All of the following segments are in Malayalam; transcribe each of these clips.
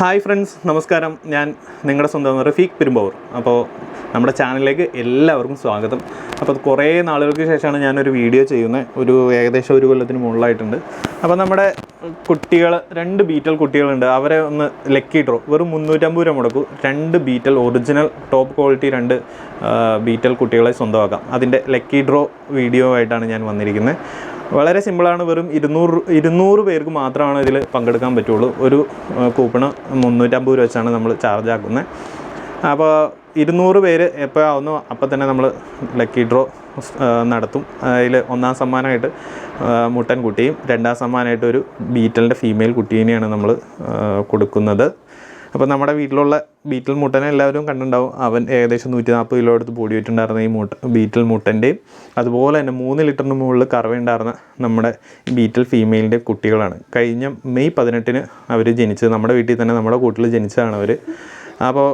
ഹായ് ഫ്രണ്ട്സ് നമസ്കാരം. ഞാൻ നിങ്ങളുടെ സ്വന്തം റഫീഖ് പെരുമ്പാവൂർ. അപ്പോൾ നമ്മുടെ ചാനലിലേക്ക് എല്ലാവർക്കും സ്വാഗതം. അപ്പോൾ കുറേ നാളുകൾക്ക് ശേഷമാണ് ഞാനൊരു വീഡിയോ ചെയ്യുന്നത്. ഒരു ഏകദേശം ഒരു കൊല്ലത്തിന് മുകളിലായിട്ടുണ്ട്. അപ്പോൾ നമ്മുടെ കുട്ടികൾ രണ്ട് ബീറ്റൽ കുട്ടികളുണ്ട്. അവരെ ഒന്ന് ലക്കി ഡ്രോ. വെറും മുന്നൂറ്റമ്പത് രൂപ മുടക്കൂ. രണ്ട് ബീറ്റൽ ഒറിജിനൽ ടോപ്പ് ക്വാളിറ്റി രണ്ട് ബീറ്റൽ കുട്ടികളെ സ്വന്തമാക്കാം. അതിന്റെ ലക്കി ഡ്രോ വീഡിയോ ആയിട്ടാണ് ഞാൻ വന്നിരിക്കുന്നത്. വളരെ സിമ്പിളാണ്. വെറും ഇരുന്നൂറ് ഇരുന്നൂറ് പേർക്ക് മാത്രമാണ് ഇതിൽ പങ്കെടുക്കാൻ പറ്റുള്ളൂ. ഒരു കൂപ്പണ് മുന്നൂറ്റമ്പത് രൂപ വെച്ചാണ് നമ്മൾ ചാർജ് ആക്കുന്നത് അപ്പോൾ ഇരുന്നൂറ് പേര് എപ്പോൾ ആവുന്നു അപ്പോൾ തന്നെ നമ്മൾ ലക്കി ഡ്രോ നടത്തും. അതിൽ ഒന്നാം സമ്മാനമായിട്ട് മുട്ടൻ കുട്ടിയും രണ്ടാം സമ്മാനമായിട്ട് ഒരു ബീറ്റലിന്റെ ഫീമെയിൽ കുട്ടീനെയാണ് നമ്മൾ കൊടുക്കുന്നത്. അപ്പോൾ നമ്മുടെ വീട്ടിലുള്ള ബീറ്റിൽ മുട്ടനെ എല്ലാവരും കണ്ടിട്ടുണ്ടാവും. അവൻ ഏകദേശം നൂറ്റി നാൽപ്പത് കിലോ എടുത്ത് പൊടി വെച്ചിട്ടുണ്ടായിരുന്ന ഈ മുട്ട ബീറ്റിൽ മുട്ടന്റെയും അതുപോലെ തന്നെ മൂന്ന് ലിറ്ററിന് മുകളിൽ കറവയുണ്ടായിരുന്ന നമ്മുടെ ബീറ്റിൽ ഫീമെയിലിന്റെ കുട്ടികളാണ്. കഴിഞ്ഞ മെയ് പതിനെട്ടിന് അവർ ജനിച്ചത്. നമ്മുടെ വീട്ടിൽ തന്നെ നമ്മുടെ കൂട്ടിൽ ജനിച്ചതാണ് അവർ അപ്പോൾ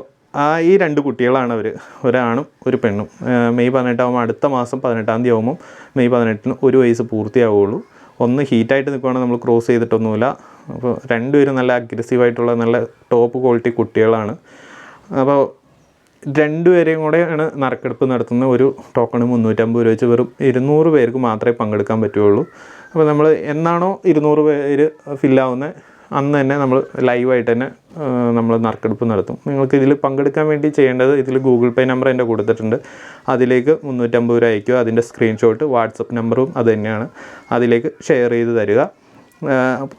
ആ ഈ രണ്ട് കുട്ടികളാണ് അവർ ഒരാണും ഒരു പെണ്ണും. മെയ് പതിനെട്ടാകുമ്പോൾ അടുത്ത മാസം പതിനെട്ടാം തീയതി ആകുമ്പോൾ മെയ് പതിനെട്ടിന് ഒരു വയസ്സ് പൂർത്തിയാവുകയുള്ളൂ. ഒന്ന് ഹീറ്റായിട്ട് നിൽക്കുവാണെങ്കിൽ നമ്മൾ ക്രോസ് ചെയ്തിട്ടൊന്നുമില്ല. അപ്പോൾ രണ്ടുപേരും നല്ല അഗ്രസീവായിട്ടുള്ള നല്ല ടോപ്പ് ക്വാളിറ്റി കുട്ടികളാണ്. അപ്പോൾ രണ്ടുപേരെയും കൂടെയാണ് നറുക്കെടുപ്പ് നടത്തുന്ന ഒരു ടോക്കണ് മുന്നൂറ്റമ്പത് രൂപ വെച്ച് വെറും ഇരുന്നൂറ് പേർക്ക് മാത്രമേ പങ്കെടുക്കാൻ പറ്റുകയുള്ളൂ. അപ്പോൾ നമ്മൾ എന്നാണോ ഇരുന്നൂറ് പേര് ഫില്ലാവുന്നത് അന്ന് തന്നെ നമ്മൾ ലൈവായിട്ട് തന്നെ നമ്മൾ നറുക്കെടുപ്പ് നടത്തും. നിങ്ങൾക്ക് ഇതിൽ പങ്കെടുക്കാൻ വേണ്ടി ചെയ്യേണ്ടത് ഇതിൽ ഗൂഗിൾ പേ നമ്പർ എന്റെ കൊടുത്തിട്ടുണ്ട്. അതിലേക്ക് മുന്നൂറ്റമ്പത് രൂപ അയക്കുക അതിന്റെ സ്ക്രീൻഷോട്ട് വാട്സപ്പ് നമ്പറും അത് തന്നെയാണ്. അതിലേക്ക് ഷെയർ ചെയ്ത് തരിക.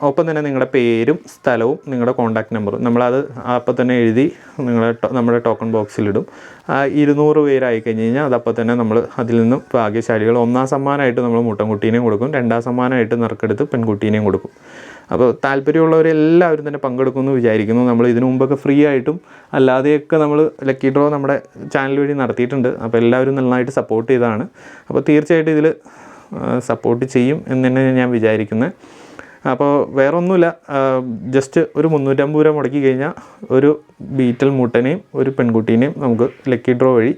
ഒപ്പം തന്നെ നിങ്ങളുടെ പേരും സ്ഥലവും നിങ്ങളുടെ കോൺടാക്ട് നമ്പറും നമ്മളത് അപ്പം തന്നെ എഴുതി നിങ്ങളുടെ നമ്മുടെ ടോക്കൺ ബോക്സിലിടും ഇരുന്നൂറ് പേരായി കഴിഞ്ഞ് കഴിഞ്ഞാൽ അതപ്പം തന്നെ നമ്മൾ അതിൽ നിന്നും ഭാഗ്യശാലികൾ ഒന്നാം സമ്മാനമായിട്ട് നമ്മൾ മുട്ടൻകുട്ടീനെയും കൊടുക്കും. രണ്ടാം സമ്മാനമായിട്ട് നറുക്കെടുത്ത് പെൺകുട്ടീനെയും കൊടുക്കും. അപ്പോൾ താല്പര്യമുള്ളവരെല്ലാവരും തന്നെ പങ്കെടുക്കുമെന്ന് വിചാരിക്കുന്നു. നമ്മൾ ഇതിനു മുമ്പൊക്കെ ഫ്രീ ആയിട്ടും അല്ലാതെയൊക്കെ നമ്മൾ ലക്കി ഡ്രോ നമ്മുടെ ചാനൽ വഴി നടത്തിയിട്ടുണ്ട്. അപ്പോൾ എല്ലാവരും നന്നായിട്ട് സപ്പോർട്ട് ചെയ്തതാണ് അപ്പോൾ തീർച്ചയായിട്ടും ഇതിൽ സപ്പോർട്ട് ചെയ്യും എന്ന് തന്നെ ഞാൻ വിചാരിക്കുന്നത് അപ്പോൾ വേറെ ഒന്നുമില്ല ജസ്റ്റ് ഒരു മുന്നൂറ്റമ്പത് രൂപ മുടക്കി കഴിഞ്ഞാൽ ഒരു ബീറ്റൽ മുട്ടനെയും ഒരു പെൺകുട്ടീനെയും നമുക്ക് ലക്കി ഡ്രോ വഴി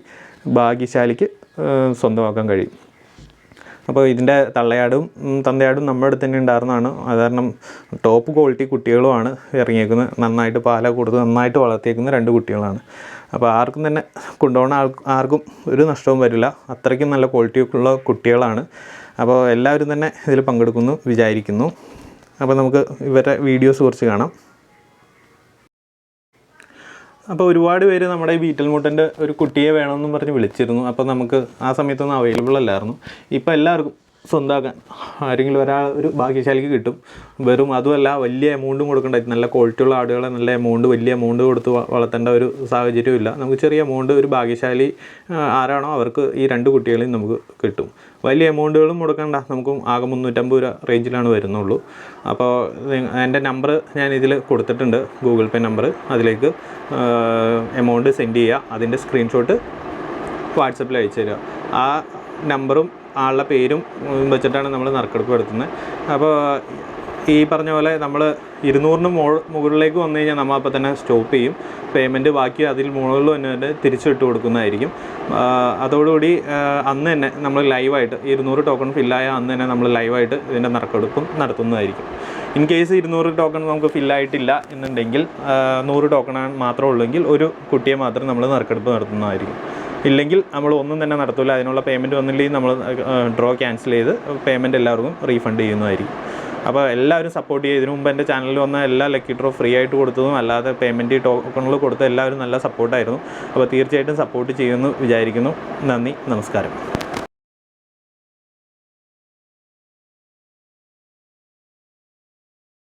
ഭാഗ്യശാലിക്ക് സ്വന്തമാക്കാൻ കഴിയും. അപ്പോൾ ഇതിന്റെ തള്ളയാടും തന്തയാടും നമ്മുടെ അടുത്ത് തന്നെ ഉണ്ടായിരുന്നതാണ്. അത് കാരണം ടോപ്പ് ക്വാളിറ്റി കുട്ടികളുമാണ് ഇറങ്ങിയേക്കുന്നത്. നന്നായിട്ട് പാല കൊടുത്ത് നന്നായിട്ട് വളർത്തിയേക്കുന്ന രണ്ട് കുട്ടികളാണ്. അപ്പോൾ ആർക്കും തന്നെ കൊണ്ടുപോകുന്ന ആൾ ആർക്കും ഒരു നഷ്ടവും വരില്ല. അത്രയ്ക്കും നല്ല ക്വാളിറ്റി ഉള്ള കുട്ടികളാണ്. അപ്പോൾ എല്ലാവരും തന്നെ ഇതിൽ പങ്കെടുക്കുന്നു വിചാരിക്കുന്നു. അപ്പോൾ നമുക്ക് ഇവരുടെ വീഡിയോസ് കുറച്ച് കാണാം. അപ്പോൾ ഒരുപാട് പേര് നമ്മുടെ ഈ ബീറ്റൽ മുട്ടന്റെ ഒരു കുട്ടിയെ വേണമെന്നും പറഞ്ഞ് വിളിച്ചിരുന്നു. അപ്പോൾ നമുക്ക് ആ സമയത്തൊന്നും അവൈലബിൾ അല്ലായിരുന്നു. ഇപ്പോൾ എല്ലാവർക്കും സ്വന്തമാക്കാൻ ആരെങ്കിലും ഒരാൾ ഒരു ഭാഗ്യശാലിക്ക് കിട്ടും. വെറും അതുമല്ല വലിയ എമൗണ്ടും കൊടുക്കേണ്ട. നല്ല ക്വാളിറ്റിയുള്ള ആടുകളെ നല്ല എമൗണ്ട് വലിയ എമൗണ്ട് കൊടുത്ത് വളർത്തേണ്ട ഒരു സാഹചര്യവും ഇല്ല. നമുക്ക് ചെറിയ എമൗണ്ട് ഒരു ഭാഗ്യശാലി ആരാണോ അവർക്ക് ഈ രണ്ട് കുട്ടികളെയും നമുക്ക് കിട്ടും. വലിയ എമൗണ്ടുകളും കൊടുക്കേണ്ട നമുക്ക് ആകെ മുന്നൂറ്റമ്പത് രൂപ റേഞ്ചിലാണ് വരുന്നുള്ളൂ. അപ്പോൾ എന്റെ നമ്പർ ഞാൻ ഇതിൽ കൊടുത്തിട്ടുണ്ട്. ഗൂഗിൾ പേ നമ്പർ അതിലേക്ക് എമൗണ്ട് സെൻഡ് ചെയ്യുക. അതിന്റെ സ്ക്രീൻഷോട്ട് വാട്സപ്പിൽ അയച്ചു തരിക ആ നമ്പറും ആളുടെ പേരും വെച്ചിട്ടാണ് നമ്മൾ നറുക്കെടുപ്പ് എടുക്കുന്നത്. അപ്പോൾ ഈ പറഞ്ഞ പോലെ നമ്മൾ ഇരുന്നൂറിന് മോ മുകളിലേക്ക് വന്നു കഴിഞ്ഞാൽ നമ്മൾ അപ്പോൾ തന്നെ സ്റ്റോപ്പ് ചെയ്യും. പേയ്മെന്റ് ബാക്കി അതിൽ മുകളിൽ തന്നെ തിരിച്ചിട്ട് കൊടുക്കുന്നതായിരിക്കും. അതോടുകൂടി അന്ന് തന്നെ നമ്മൾ ലൈവായിട്ട് ഇരുന്നൂറ് ടോക്കൺ ഫില്ലായ അന്ന് തന്നെ നമ്മൾ ലൈവായിട്ട് ഇതിന്റെ നറുക്കെടുപ്പും നടത്തുന്നതായിരിക്കും. ഇൻ കേസ് ഇരുന്നൂറ് ടോക്കൺ നമുക്ക് ഫില്ലായിട്ടില്ല എന്നുണ്ടെങ്കിൽ നൂറ് ടോക്കൺ മാത്രമേ ഉള്ളെങ്കിൽ ഒരു കുട്ടിയെ മാത്രം നമ്മൾ നറുക്കെടുപ്പ് നടത്തുന്നതായിരിക്കും. ഇല്ലെങ്കിൽ നമ്മൾ ഒന്നും തന്നെ നടത്തില്ല അതിനുള്ള പേയ്മെന്റ് വന്നില്ലെങ്കിൽ നമ്മൾ ഡ്രോ ക്യാൻസൽ ചെയ്ത് പേയ്മെന്റ് എല്ലാവർക്കും റീഫണ്ട് ചെയ്യുന്നതായിരിക്കും. അപ്പോൾ എല്ലാവരും സപ്പോർട്ട് ചെയ്യുക. ഇതിനു മുമ്പ് എന്റെ ചാനലിൽ വന്ന എല്ലാ ലക്കി ഡ്രോ ഫ്രീ ആയിട്ട് കൊടുത്തതും അല്ലാതെ പേയ്മെന്റ് ടോക്കണുകൾ കൊടുത്ത എല്ലാവരും നല്ല സപ്പോർട്ടായിരുന്നു അപ്പോൾ തീർച്ചയായിട്ടും സപ്പോർട്ട് ചെയ്യുമെന്ന് വിചാരിക്കുന്നു. നന്ദി നമസ്കാരം.